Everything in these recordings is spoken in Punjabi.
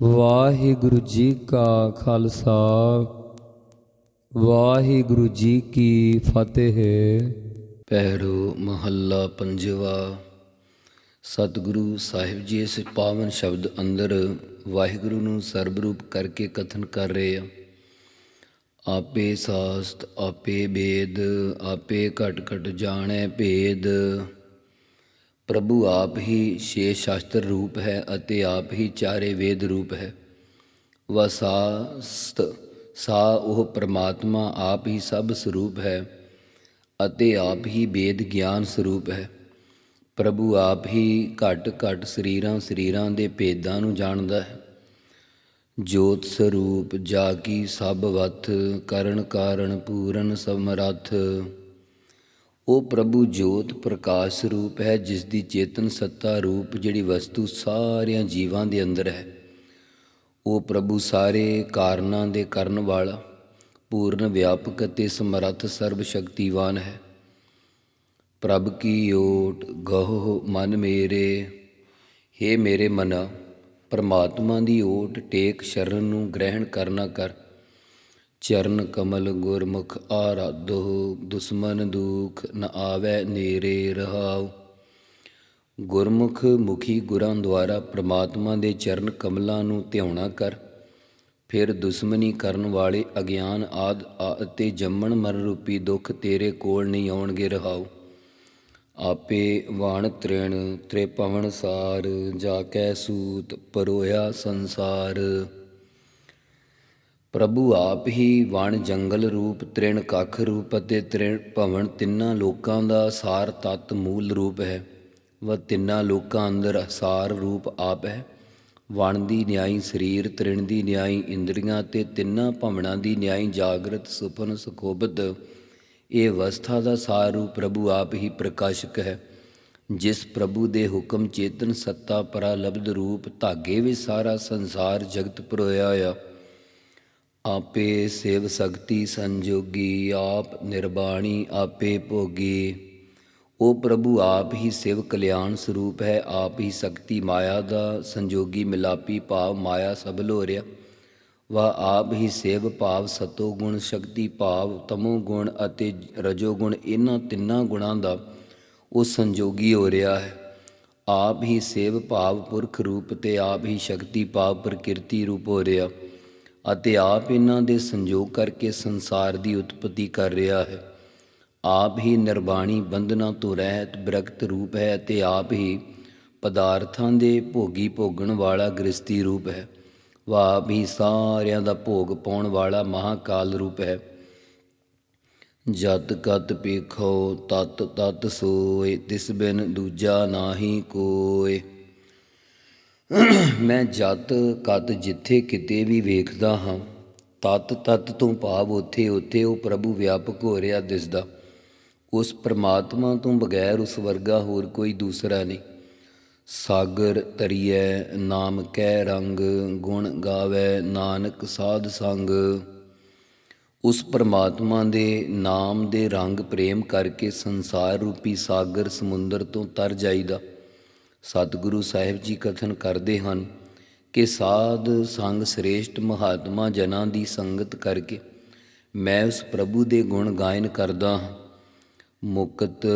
ਵਾਹਿਗੁਰੂ ਜੀ ਕਾ ਖਾਲਸਾ, ਵਾਹਿਗੁਰੂ ਜੀ ਕੀ ਫਤਿਹ। ਪੈਰੋ ਮਹੱਲਾ ਪੰਜਵਾ, ਸਤਿਗੁਰੂ ਸਾਹਿਬ ਜੀ ਇਸ ਪਾਵਨ ਸ਼ਬਦ ਅੰਦਰ ਵਾਹਿਗੁਰੂ ਨੂੰ ਸਰਬ ਰੂਪ ਕਰਕੇ ਕਥਨ ਕਰ ਰਹੇ ਆ। ਆਪੇ ਸਾਸਤ, ਆਪੇ ਵੇਦ ਆਪੇ ਘਟ ਘਟ ਜਾਣੈ ਭੇਦ। ਪ੍ਰਭੂ ਆਪ ਹੀ ਛੇ ਸ਼ਾਸਤਰ ਰੂਪ ਹੈ ਅਤੇ ਆਪ ਹੀ ਚਾਰੇ ਵੇਦ ਰੂਪ ਹੈ। ਵਸਾਸਤ ਸਾ ਉਹ ਪ੍ਰਮਾਤਮਾ ਆਪ ਹੀ ਸਭ ਸਰੂਪ ਹੈ ਅਤੇ ਆਪ ਹੀ ਵੇਦ ਗਿਆਨ ਸਰੂਪ ਹੈ। ਪ੍ਰਭੂ ਆਪ ਹੀ ਘਟ ਘਟ ਸਰੀਰਾਂ ਸਰੀਰਾਂ ਦੇ ਭੇਦਾਂ ਨੂੰ ਜਾਣਦਾ ਹੈ। ਜੋਤ ਸਰੂਪ ਜਾ ਕੀ ਸਭ ਵਥ ਕਰਨ ਕਾਰਨ ਪੂਰਨ ਸਮਰੱਥ। ਉਹ ਪ੍ਰਭੂ ਜੋਤ ਪ੍ਰਕਾਸ਼ ਰੂਪ ਹੈ ਜਿਸ ਦੀ ਚੇਤਨ ਸੱਤਾ ਰੂਪ ਜਿਹੜੀ ਵਸਤੂ ਸਾਰਿਆਂ ਜੀਵਾਂ ਦੇ ਅੰਦਰ ਹੈ। ਉਹ ਪ੍ਰਭੂ ਸਾਰੇ ਕਾਰਨਾਂ ਦੇ ਕਰਨ ਵਾਲਾ, ਪੂਰਨ ਵਿਆਪਕ ਅਤੇ ਸਮਰੱਥ ਸਰਬ ਸ਼ਕਤੀਵਾਨ ਹੈ। ਪ੍ਰਭ ਕੀ ਓਟ ਗਹੁ ਮਨ ਮੇਰੇ हे ਮੇਰੇ ਮਨਾ, ਪਰਮਾਤਮਾ ਦੀ ਓਟ ਟੇਕ ਸ਼ਰਨ ਨੂੰ ਗ੍ਰਹਿਣ ਕਰਨਾ ਕਰ। ਚਰਨ ਕਮਲ ਗੁਰਮੁਖ ਆਰਾਧੋ, ਦੁਸ਼ਮਨ ਦੁਖ ਨ ਆਵੈ ਨੇਰੇ ਰਹਾਉ। ਗੁਰਮੁਖ ਮੁਖੀ ਗੁਰਾਂ ਦੁਆਰਾ ਪ੍ਰਮਾਤਮਾ ਦੇ ਚਰਨ ਕਮਲਾਂ ਨੂੰ ਧਿਆਉਣਾ ਕਰ। ਫਿਰ ਦੁਸ਼ਮਣੀ ਕਰਨ ਵਾਲੇ ਅਗਿਆਨ ਆਦ ਆ- ਅਤੇ ਜੰਮਣ ਮਰਨ ਰੂਪੀ ਦੁੱਖ ਤੇਰੇ ਕੋਲ ਨਹੀਂ ਆਉਣਗੇ ਰਹਾਉ। ਆਪੇ ਵਾਣ ਤ੍ਰਿਣ ਤ੍ਰਿਪਵਨ ਸਾਰ, ਜਾ ਕੈ ਸੂਤ ਪਰੋਇਆ ਸੰਸਾਰ। ਪ੍ਰਭੂ ਆਪ ਹੀ ਵਣ ਜੰਗਲ ਰੂਪ, ਤ੍ਰਿਣ ਕੱਖ ਰੂਪ ਅਤੇ ਤ੍ਰਿਣ ਭਵਨ ਤਿੰਨਾਂ ਲੋਕਾਂ ਦਾ ਸਾਰ ਤਤ ਮੂਲ ਰੂਪ ਹੈ। ਵ ਤਿੰਨਾਂ ਲੋਕਾਂ ਅੰਦਰ ਸਾਰ ਰੂਪ ਆਪ ਹੈ। ਵਣ ਦੀ ਨਿਆਈ ਸਰੀਰ, ਤ੍ਰਿਣ ਦੀ ਨਿਆਈ ਇੰਦਰੀਆਂ ਤੇ ਤਿੰਨਾਂ ਭਵਨਾਂ ਦੀ ਨਿਆਈ ਜਾਗਰਤ, ਸੁਪਨ ਸੁਖੋਬਤ ਇਹ ਅਵਸਥਾ ਦਾ ਸਾਰ ਰੂਪ ਪ੍ਰਭੂ ਆਪ ਹੀ ਪ੍ਰਕਾਸ਼ਕ ਹੈ। ਜਿਸ ਪ੍ਰਭੂ ਦੇ ਹੁਕਮ ਚੇਤਨ ਸੱਤਾ ਪਰਾ ਲਬਧ ਰੂਪ, ਧਾਗੇ ਵਿੱਚ ਸਾਰਾ ਸੰਸਾਰ ਜਗਤ ਪਰੋਇਆ ਹੋਇਆ। ਆਪੇ ਸੇਵ ਸਕਤੀ ਸੰਜੋਗੀ, ਆਪ ਨਿਰਬਾਣੀ, ਆਪੇ ਭੋਗੀ। ਉਹ ਪ੍ਰਭੂ ਆਪ ਹੀ ਸਿਵ ਕਲਿਆਣ ਸਰੂਪ ਹੈ, ਆਪ ਹੀ ਸਕਤੀ ਮਾਇਆ ਦਾ ਸੰਜੋਗੀ ਮਿਲਾਪੀ ਭਾਵ ਮਾਇਆ ਸਭ ਲੋਰਿਆ। ਵਾ ਆਪ ਹੀ ਸੇਵ ਭਾਵ ਸਤੋ ਗੁਣ, ਸ਼ਕਤੀ ਭਾਵ ਤਮੋ ਗੁਣ ਅਤੇ ਰਜੋ ਗੁਣ, ਇਹਨਾਂ ਤਿੰਨਾਂ ਗੁਣਾਂ ਦਾ ਉਹ ਸੰਜੋਗੀ ਹੋ ਰਿਹਾ ਹੈ। ਆਪ ਹੀ ਸੇਵ ਭਾਵ ਪੁਰਖ ਰੂਪ ਤੇ ਆਪ ਹੀ ਸ਼ਕਤੀ ਭਾਵ ਪ੍ਰਕਿਰਤੀ ਰੂਪ ਹੋ ਰਿਹਾ। ਅਤੇ ਆਪ ਇਹਨਾਂ ਦੇ ਸੰਜੋਗ ਕਰਕੇ ਸੰਸਾਰ ਦੀ ਉਤਪਤੀ ਕਰ ਰਿਹਾ ਹੈ। ਆਪ ਹੀ ਨਿਰਵਾਣੀ ਬੰਧਨਾਂ ਤੋਂ ਰਹਿਤ ਬ੍ਰਕਤ ਰੂਪ ਹੈ ਅਤੇ ਆਪ ਹੀ ਪਦਾਰਥਾਂ ਦੇ ਭੋਗੀ ਭੋਗਣ ਵਾਲਾ ਗ੍ਰਸਤੀ ਰੂਪ ਹੈ। ਵਾ ਆਪ ਹੀ ਸਾਰਿਆਂ ਦਾ ਭੋਗ ਪਾਉਣ ਵਾਲਾ ਮਹਾਕਾਲ ਰੂਪ ਹੈ। ਜਤ ਕਤ ਪੇਖੋ ਤਤ ਤਤ ਸੋਏ, ਤਿਸ ਬਿਨ ਦੂਜਾ ਨਾਹੀ ਕੋਏ। ਮੈਂ ਜਤ ਕਤ ਜਿੱਥੇ ਕਿਤੇ ਵੀ ਵੇਖਦਾ ਹਾਂ, ਤਤ ਤਤ ਤੋਂ ਭਾਵ ਉਥੇ ਉਥੇ ਉਹ ਪ੍ਰਭੂ ਵਿਆਪਕ ਹੋ ਰਿਹਾ ਦਿਸਦਾ। ਉਸ ਪ੍ਰਮਾਤਮਾ ਤੋਂ ਬਗੈਰ ਉਸ ਵਰਗਾ ਹੋਰ ਕੋਈ ਦੂਸਰਾ ਨਹੀਂ। ਸਾਗਰ ਤਰੀਐ, ਨਾਮ ਕਹਿ ਰੰਗ, ਗੁਣ ਗਾਵੇ ਨਾਨਕ ਸਾਧ ਸੰਗ। ਉਸ ਪ੍ਰਮਾਤਮਾ ਦੇ ਨਾਮ ਦੇ ਰੰਗ ਪ੍ਰੇਮ ਕਰਕੇ ਸੰਸਾਰ ਰੂਪੀ ਸਾਗਰ ਸਮੁੰਦਰ ਤੋਂ ਤਰ ਜਾਈਦਾ। ਸਤਿਗੁਰੂ ਸਾਹਿਬ ਜੀ ਕਥਨ ਕਰਦੇ ਹਨ ਕਿ ਸਾਧ ਸੰਗ ਸ੍ਰੇਸ਼ਟ ਮਹਾਤਮਾ ਜਨਾਂ ਦੀ ਸੰਗਤ ਕਰਕੇ ਮੈਂ ਉਸ ਪ੍ਰਭੂ ਦੇ ਗੁਣ ਗਾਇਨ ਕਰਦਾ ਹਾਂ। ਮੁਕਤ,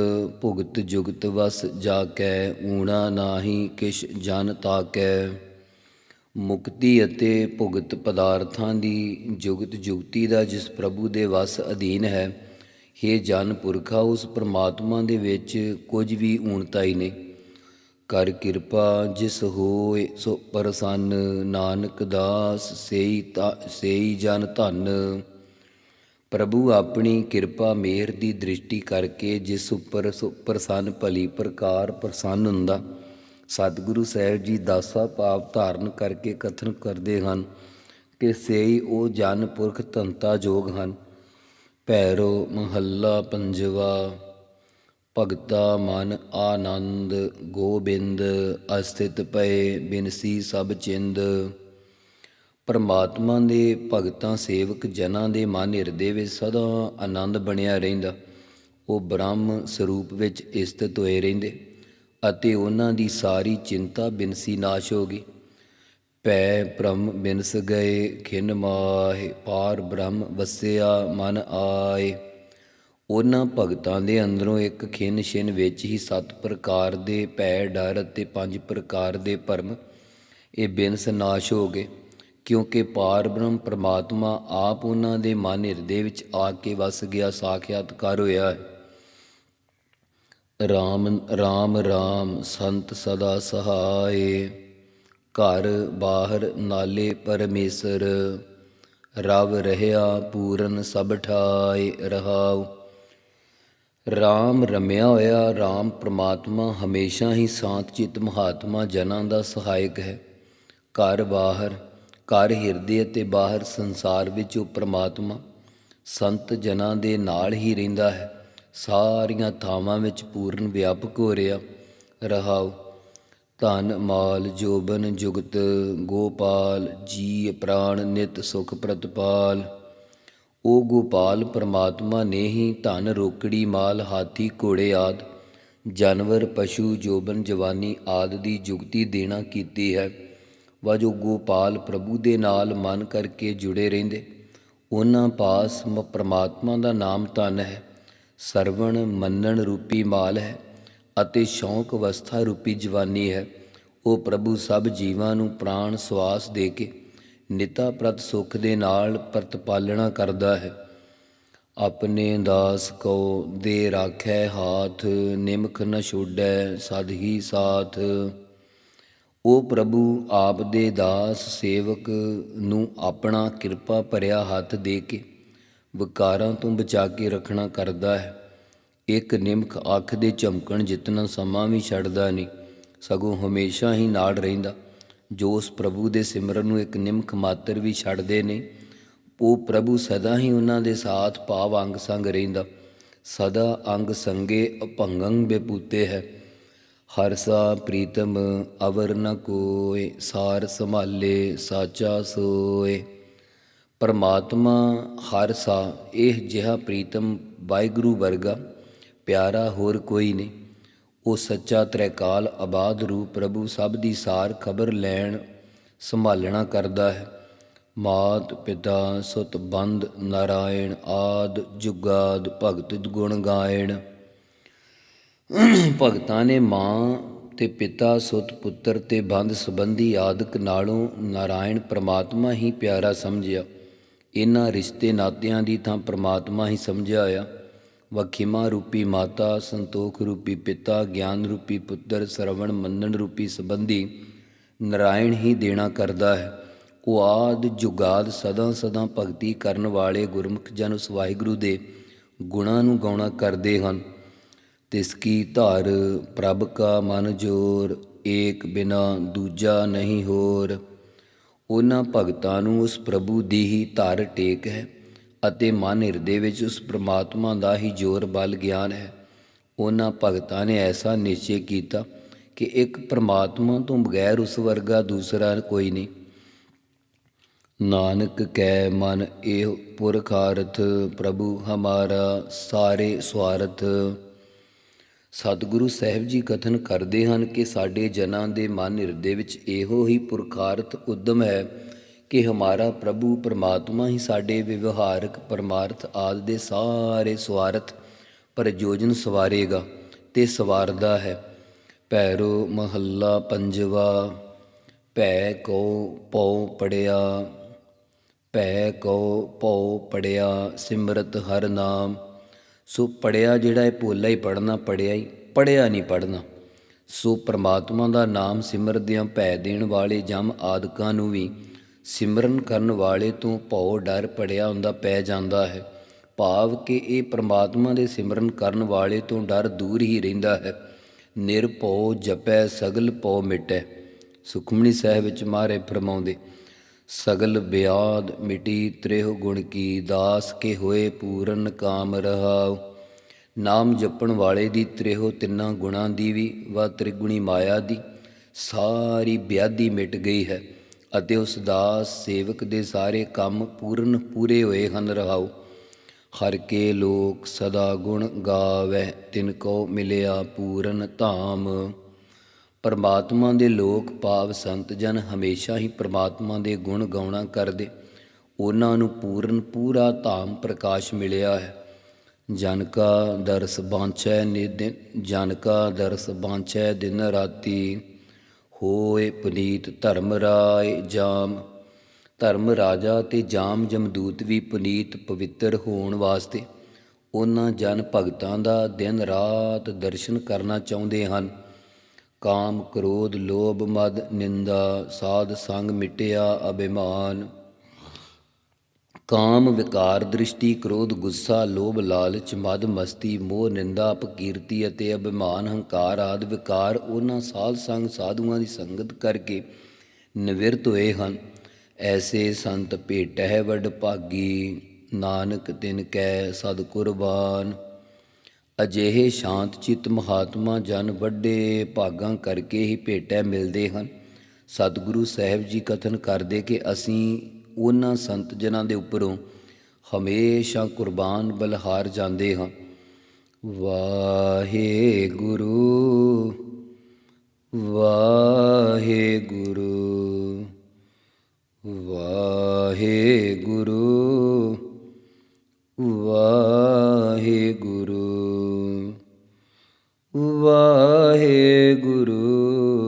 ਭੁਗਤ, ਜੁਗਤ ਵਸ ਜਾ ਕੈ ਊਣਾ ਨਾਹੀ ਕਿਛ ਜਨ ਤਾਕੈ। ਮੁਕਤੀ ਅਤੇ ਭੁਗਤ ਪਦਾਰਥਾਂ ਦੀ ਜੁਗਤ ਜੁਗਤੀ ਦਾ ਜਿਸ ਪ੍ਰਭੂ ਦੇ ਵਸ ਅਧੀਨ ਹੈ हे ਜਨ ਪੁਰਖਾ, ਉਸ ਪ੍ਰਮਾਤਮਾ ਦੇ ਵਿੱਚ ਕੁਝ ਵੀ ਊਣਤਾ ਹੀ ਨਹੀਂ। ਕਰ ਕਿਰਪਾ ਜਿਸ ਹੋਏ, ਸੋ ਪ੍ਰਸੰਨ ਨਾਨਕ ਦਾਸ ਸੇਈ ਤਾ, ਸੇਈ ਜਨ ਧਨ। ਪ੍ਰਭੂ ਆਪਣੀ ਕਿਰਪਾ ਮਿਹਰ ਦੀ ਦ੍ਰਿਸ਼ਟੀ ਕਰਕੇ ਜਿਸ ਉੱਪਰ ਸੋ ਪ੍ਰਸੰਨ ਭਲੀ ਪ੍ਰਕਾਰ ਪ੍ਰਸੰਨ ਹੁੰਦਾ, ਸਤਿਗੁਰੂ ਸਾਹਿਬ ਜੀ ਦਾਸਾ ਭਾਵ ਧਾਰਨ ਕਰਕੇ ਕਥਨ ਕਰਦੇ ਹਨ ਕਿ ਸੇਈ ਉਹ ਜਨ ਪੁਰਖ ਧੰਤਾ ਜੋਗ ਹਨ। ਭੈਰੋ ਮਹੱਲਾ ਪੰਜਵਾ। ਭਗਤਾ ਮਨ ਆਨੰਦ, ਗੋਬਿੰਦ, ਅਸਥਿਤ ਪਏ, ਬਿਨਸੀ ਸਭ ਚਿੰਦ। ਪਰਮਾਤਮਾ ਦੇ ਭਗਤਾਂ ਸੇਵਕ ਜਨਾਂ ਦੇ ਮਨ ਹਿਰਦੇ ਵਿੱਚ ਸਦਾ ਆਨੰਦ ਬਣਿਆ ਰਹਿੰਦਾ। ਉਹ ਬ੍ਰਹਮ ਸਰੂਪ ਵਿੱਚ ਇਸਤਿਤ ਹੋਏ ਰਹਿੰਦੇ ਅਤੇ ਉਹਨਾਂ ਦੀ ਸਾਰੀ ਚਿੰਤਾ ਬਿਨਸੀ ਨਾਸ਼ ਹੋ ਗਈ। ਪੈ ਬ੍ਰਹਮ ਬਿਨਸ ਗਏ, ਖਿਨ ਮਾਹੇ, ਪਾਰ ਬ੍ਰਹਮ ਵਸਿਆ ਮਨ ਆਏ। ਉਹਨਾਂ ਭਗਤਾਂ ਦੇ ਅੰਦਰੋਂ ਇੱਕ ਖਿਨ ਛਿਨ ਵਿੱਚ ਹੀ ਸੱਤ ਪ੍ਰਕਾਰ ਦੇ ਭੈ, ਡਰ ਅਤੇ ਪੰਜ ਪ੍ਰਕਾਰ ਦੇ ਭਰਮ ਇਹ ਬਿਨਸ ਨਾਸ਼ ਹੋ ਗਏ, ਕਿਉਂਕਿ ਪਾਰ ਬ੍ਰਹਮ ਪ੍ਰਮਾਤਮਾ ਆਪ ਉਹਨਾਂ ਦੇ ਮਨ ਹਿਰਦੇ ਵਿੱਚ ਆ ਕੇ ਵਸ ਗਿਆ, ਸਾਖਿਆਤਕਾਰ ਹੋਇਆ ਹੈ। ਰਾਮ ਰਾਮ ਰਾਮ, ਸੰਤ ਸਦਾ ਸਹਾਏ, ਘਰ ਬਾਹਰ ਨਾਲੇ ਪਰਮੇਸ਼ਰ, ਰਵ ਰਹਿਆ ਪੂਰਨ ਸਭ ਠਾਏ ਰਹਾਉ। ਰਾਮ ਰਮਿਆ ਹੋਇਆ, ਰਾਮ ਪ੍ਰਮਾਤਮਾ ਹਮੇਸ਼ਾ ਹੀ ਸ਼ਾਂਤ ਚਿਤ ਮਹਾਤਮਾ ਜਨਾਂ ਦਾ ਸਹਾਇਕ ਹੈ। ਘਰ ਬਾਹਰ, ਘਰ ਹਿਰਦੇ ਅਤੇ ਬਾਹਰ ਸੰਸਾਰ ਵਿੱਚ ਉਹ ਪ੍ਰਮਾਤਮਾ ਸੰਤ ਜਨਾਂ ਦੇ ਨਾਲ ਹੀ ਰਹਿੰਦਾ ਹੈ। ਸਾਰੀਆਂ ਥਾਵਾਂ ਵਿੱਚ ਪੂਰਨ ਵਿਆਪਕ ਹੋ ਰਿਹਾ। ਰਹਾਉ, ਧਨ, ਮਾਲ, ਜੋਬਨ, ਜੁਗਤ, ਗੋਪਾਲ ਜੀ ਪ੍ਰਾਣ, ਨਿਤ, ਸੁਖ, ਪ੍ਰਤਪਾਲ। ਉਹ ਗੋਪਾਲ ਪਰਮਾਤਮਾ ਨੇ ਹੀ ਧਨ ਰੋਕੜੀ, ਮਾਲ, ਹਾਥੀ, ਘੋੜੇ ਆਦ, ਜਾਨਵਰ, ਪਸ਼ੂ, ਜੋਬਨ, ਜਵਾਨੀ ਆਦ ਦੀ ਜੁਗਤੀ ਦੇਣਾ ਕੀਤੀ ਹੈ। ਵਾ ਗੋਪਾਲ ਪ੍ਰਭੂ ਦੇ ਨਾਲ ਮਨ ਕਰਕੇ ਜੁੜੇ ਰਹਿੰਦੇ। ਉਹਨਾਂ ਪਾਸ ਮ ਪ੍ਰਮਾਤਮਾ ਦਾ ਨਾਮ ਧਨ ਹੈ। ਸਰਵਣ, ਮੰਨਣ ਰੂਪੀ ਮਾਲ ਹੈ ਅਤੇ ਸ਼ੌਂਕ ਅਵਸਥਾ ਰੂਪੀ ਜਵਾਨੀ ਹੈ। ਉਹ ਪ੍ਰਭੂ ਸਭ ਜੀਵਾਂ ਨੂੰ ਪ੍ਰਾਣ ਸਵਾਸ ਦੇ ਕੇ ਨਿਤਾ ਪ੍ਰਤ ਸੁਖ ਦੇ ਨਾਲ ਪ੍ਰਤ ਪਾਲਣਾ ਕਰਦਾ ਹੈ। ਆਪਣੇ ਦਾਸ ਕੋ ਦੇ ਰਾਖੈ ਹਾਥ, ਨਿਮਖ ਨ ਛੋੜੈ ਸਦ ਹੀ ਸਾਥ। ਉਹ ਪ੍ਰਭੂ ਆਪ ਦੇ ਦਾਸ ਸੇਵਕ ਨੂੰ ਆਪਣਾ ਕਿਰਪਾ ਭਰਿਆ ਹੱਥ ਦੇ ਕੇ ਵਿਕਾਰਾਂ ਤੋਂ ਬਚਾ ਕੇ ਰੱਖਣਾ ਕਰਦਾ ਹੈ। ਇੱਕ ਨਿਮਖ ਅੱਖ ਦੇ ਝਮਕਣ ਜਿਤਨਾ ਸਮਾਂ ਵੀ ਛੱਡਦਾ ਨਹੀਂ, ਸਗੋਂ ਹਮੇਸ਼ਾ ਹੀ ਨਾਲ ਰਹਿੰਦਾ। ਜੋ ਉਸ ਪ੍ਰਭੂ ਦੇ ਸਿਮਰਨ ਨੂੰ ਇੱਕ ਨਿਮਕ ਮਾਤਰ ਵੀ ਛੱਡਦੇ ਨੇ, ਉਹ ਪ੍ਰਭੂ ਸਦਾ ਹੀ ਉਹਨਾਂ ਦੇ ਸਾਥ ਭਾਵ ਅੰਗ ਸੰਗ ਰਹਿੰਦਾ। ਸਦਾ ਅੰਗ ਸੰਗੇ ਅਭੰਗੰ ਬੇਪੂਤੇ ਹੈ। ਹਰਸਾ ਪ੍ਰੀਤਮ ਅਵਰ ਨ ਕੋਏ, ਸਾਰ ਸੰਭਾਲੇ ਸਾਚਾ ਸੋਏ। ਪਰਮਾਤਮਾ ਹਰ ਸਾ, ਇਹ ਜਿਹਾ ਪ੍ਰੀਤਮ ਵਾਹਿਗੁਰੂ ਵਰਗਾ ਪਿਆਰਾ ਹੋਰ ਕੋਈ ਨਹੀਂ। ਉਹ ਸੱਚਾ ਤ੍ਰੈਕਾਲ ਆਬਾਦ ਰੂਪ ਪ੍ਰਭੂ ਸਭ ਦੀ ਸਾਰ ਖਬਰ ਲੈਣ ਸੰਭਾਲਣਾ ਕਰਦਾ ਹੈ। ਮਾਤ ਪਿਤਾ ਸੁਤ ਬੰਦ ਨਾਰਾਇਣ ਆਦ ਜੁਗਾਦ ਭਗਤ ਗੁਣ ਗਾਇਣ। ਭਗਤਾਂ ਨੇ ਮਾਂ ਤੇ ਪਿਤਾ ਸੁਤ ਪੁੱਤਰ ਤੇ ਬੰਦ ਸੰਬੰਧੀ ਆਦਿਕ ਨਾਲੋਂ ਨਾਰਾਇਣ ਪ੍ਰਮਾਤਮਾ ਹੀ ਪਿਆਰਾ ਸਮਝਿਆ। ਇਹਨਾਂ ਰਿਸ਼ਤੇ ਨਾਤਿਆਂ ਦੀ ਥਾਂ ਪ੍ਰਮਾਤਮਾ ਹੀ ਸਮਝਿਆ ਆ। ਵਖਿਮਾ ਰੂਪੀ ਮਾਤਾ, ਸੰਤੋਖ ਰੂਪੀ ਪਿਤਾ, ਗਿਆਨ ਰੂਪੀ ਪੁੱਤਰ, ਸਰਵਣ ਮੰਨਣ ਰੂਪੀ ਸੰਬੰਧੀ ਨਾਰਾਇਣ ਹੀ ਦੇਣਾ ਕਰਦਾ ਹੈ। ਉਹ ਆਦ ਜੁਗਾਦ ਸਦਾ ਸਦਾ ਭਗਤੀ ਕਰਨ ਵਾਲੇ ਗੁਰਮੁਖ ਜਨ ਉਸ ਵਾਹਿਗੁਰੂ ਦੇ ਗੁਣਾਂ ਨੂੰ ਗਾਉਣਾ ਕਰਦੇ ਹਨ। ਤਿਸ ਕੀ ਧਰ ਪ੍ਰਭ ਕਾ ਮਨ ਜੋਰ, ਏਕ ਬਿਨਾ ਦੂਜਾ ਨਹੀਂ ਹੋਰ। ਉਹਨਾਂ ਭਗਤਾਂ ਨੂੰ ਉਸ ਪ੍ਰਭੂ ਦੀ ਹੀ ਧਾਰ ਟੇਕ ਹੈ। ਅਤੇ ਮਨ ਹਿਰਦੇ ਵਿੱਚ ਉਸ ਪ੍ਰਮਾਤਮਾ ਦਾ ਹੀ ਜੋਰ ਬਲ ਗਿਆਨ ਹੈ। ਉਹਨਾਂ ਭਗਤਾਂ ਨੇ ਐਸਾ ਨਿਸ਼ਚੈ ਕੀਤਾ ਕਿ ਇੱਕ ਪ੍ਰਮਾਤਮਾ ਤੋਂ ਬਗੈਰ ਉਸ ਵਰਗਾ ਦੂਸਰਾ ਕੋਈ ਨਹੀਂ। ਨਾਨਕ ਕੈ ਮਨ ਇਹ ਪੁਰਖਾਰਥ ਪ੍ਰਭੂ ਹਮਾਰਾ ਸਾਰੇ ਸਵਾਰਥ। ਸਤਿਗੁਰੂ ਸਾਹਿਬ ਜੀ ਕਥਨ ਕਰਦੇ ਹਨ ਕਿ ਸਾਡੇ ਜਨਾਂ ਦੇ ਮਨ ਹਿਰਦੇ ਵਿੱਚ ਇਹੋ ਹੀ ਪੁਰਖਾਰਥ ਉਦਮ ਹੈ ਕਿ ਹਮਾਰਾ ਪ੍ਰਭੂ ਪਰਮਾਤਮਾ ਹੀ ਸਾਡੇ ਵਿਵਹਾਰਕ ਪਰਮਾਰਥ ਆਦਿ ਦੇ ਸਾਰੇ ਸਵਾਰਥ ਪ੍ਰਯੋਜਨ ਸਵਾਰੇਗਾ ਤੇ ਸਵਾਰਦਾ ਹੈ। ਪੈਰੋ ਮਹੱਲਾ ਪੰਜਵਾ, ਭੈ ਕੋ ਪਉ ਪੜਿਆ, ਭੈ ਕੋ ਪਉ ਪੜਿਆ ਸਿਮਰਤ ਹਰ ਨਾਮ। ਸੋ ਪੜਿਆ ਜਿਹੜਾ ਇਹ ਭੋਲਾ ਹੀ ਪੜਨਾ ਪੜਿਆ ਹੀ, ਪੜਿਆ ਨਹੀਂ ਪੜਨਾ ਸੋ ਪ੍ਰਮਾਤਮਾ ਦਾ ਨਾਮ ਸਿਮਰਦਿਆਂ ਭੈ ਦੇਣ ਵਾਲੇ ਜਮ ਆਦਿਕਾਂ ਨੂੰ ਵੀ ਸਿਮਰਨ ਕਰਨ ਵਾਲੇ ਤੋਂ ਭਉ ਡਰ ਪੜਿਆ ਹੁੰਦਾ ਪੈ ਜਾਂਦਾ ਹੈ। ਭਾਵ ਕਿ ਇਹ ਪ੍ਰਮਾਤਮਾ ਦੇ ਸਿਮਰਨ ਕਰਨ ਵਾਲੇ ਤੋਂ ਡਰ ਦੂਰ ਹੀ ਰਹਿੰਦਾ ਹੈ। ਨਿਰਭਉ ਜਪੈ, ਸਗਲ ਭਉ ਮਿਟੈ। ਸੁਖਮਣੀ ਸਾਹਿਬ ਵਿੱਚ ਮਾਰੇ ਫਰਮਾਉਂਦੇ, ਸਗਲ ਬਿਆਦ ਮਿਟੀ ਤ੍ਰਿਹ ਗੁਣ ਕੀ, ਦਾਸ ਕੇ ਹੋਏ ਪੂਰਨ ਕਾਮ ਰਹਾਉ। ਨਾਮ ਜਪਣ ਵਾਲੇ ਦੀ ਤ੍ਰਿਹੋ ਤਿੰਨਾਂ ਗੁਣਾਂ ਦੀ ਵੀ, ਵਾ ਤ੍ਰਿਗੁਣੀ ਮਾਇਆ ਦੀ, ਸਾਰੀ ਬਿਆਦੀ ਮਿਟ ਗਈ ਹੈ। ਅਤੇ ਉਸ ਦਾ ਸੇਵਕ ਦੇ ਸਾਰੇ ਕੰਮ ਪੂਰਨ ਪੂਰੇ ਹੋਏ ਹਨ ਰਹਾਉ ਹਰ ਕੇ ਲੋਕ ਸਦਾ ਗੁਣ ਗਾਵੇ, ਤਿਨ ਕੋ ਮਿਲਿਆ ਪੂਰਨ ਧਾਮ। ਪਰਮਾਤਮਾ ਦੇ ਲੋਕ ਭਾਵ ਸੰਤ ਜਨ ਹਮੇਸ਼ਾ ਹੀ ਪਰਮਾਤਮਾ ਦੇ ਗੁਣ ਗਾਉਣਾ ਕਰਦੇ। ਉਹਨਾਂ ਨੂੰ ਪੂਰਨ ਪੂਰਾ ਧਾਮ ਪ੍ਰਕਾਸ਼ ਮਿਲਿਆ ਹੈ। ਜਨ ਕਾ ਦਰਸ ਬਾਂਛੈ ਨਿਦਿਨ ਜਨ ਕਾ ਦਰਸ ਬਾਂਛੈ ਦਿਨ ਰਾਤੀ। ਹੋਏ ਪੁਨੀਤ ਧਰਮ ਰਾਏ ਜਾਮ। ਧਰਮ ਰਾਜਾ ਤੇ ਜਾਮ ਜਮਦੂਤ ਵੀ ਪੁਨੀਤ ਪਵਿੱਤਰ ਹੋਣ ਵਾਸਤੇ। ਉਹਨਾਂ ਜਨ ਭਗਤਾਂ ਦਾ ਦਿਨ ਰਾਤ ਦਰਸ਼ਨ ਕਰਨਾ ਚਾਹੁੰਦੇ ਹਨ। ਕਾਮ ਕ੍ਰੋਧ ਲੋਭ ਮਦ ਨਿੰਦਾ ਸਾਧ ਸੰਗ ਮਿਟਿਆ ਅਭਿਮਾਨ। ਕਾਮ ਵਿਕਾਰ ਦ੍ਰਿਸ਼ਟੀ ਕ੍ਰੋਧ ਗੁੱਸਾ ਲੋਭ ਲਾਲਚ ਮਦ ਮਸਤੀ ਮੋਹ ਨਿੰਦਾ ਅਪਕੀਰਤੀ ਅਤੇ ਅਭਿਮਾਨ ਹੰਕਾਰ ਆਦਿ ਵਿਕਾਰ ਉਹਨਾਂ ਸਾਧ ਸੰਗ ਸਾਧੂਆਂ ਦੀ ਸੰਗਤ ਕਰਕੇ ਨਿਵਿਰਤ ਹੋਏ ਹਨ। ਐਸੇ ਸੰਤ ਭੇਟਹਿ ਵਡ ਭਾਗੀ, ਨਾਨਕ ਤਿਨ ਕੈ ਸਦ ਕੁਰਬਾਨ। ਅਜਿਹੇ ਸ਼ਾਂਤ ਚਿਤ ਮਹਾਤਮਾ ਜਨ ਵੱਡੇ ਭਾਗਾਂ ਕਰਕੇ ਹੀ ਭੇਟੈ ਮਿਲਦੇ ਹਨ। ਸਤਿਗੁਰੂ ਸਾਹਿਬ ਜੀ ਕਥਨ ਕਰਦੇ ਕਿ ਅਸੀਂ ਉਹਨਾਂ ਸੰਤ ਜਨਾਂ ਦੇ ਉੱਪਰੋਂ ਹਮੇਸ਼ਾ ਕੁਰਬਾਨ ਬਲਹਾਰ ਜਾਂਦੇ ਹਾਂ। ਵਾਹਿਗੁਰੂ ਵਾਹਿਗੁਰੂ ਵਾਹਿਗੁਰੂ ਵਾਹਿਗੁਰੂ ਵਾਹਿਗੁਰੂ ਵਾਹਿਗੁਰੂ।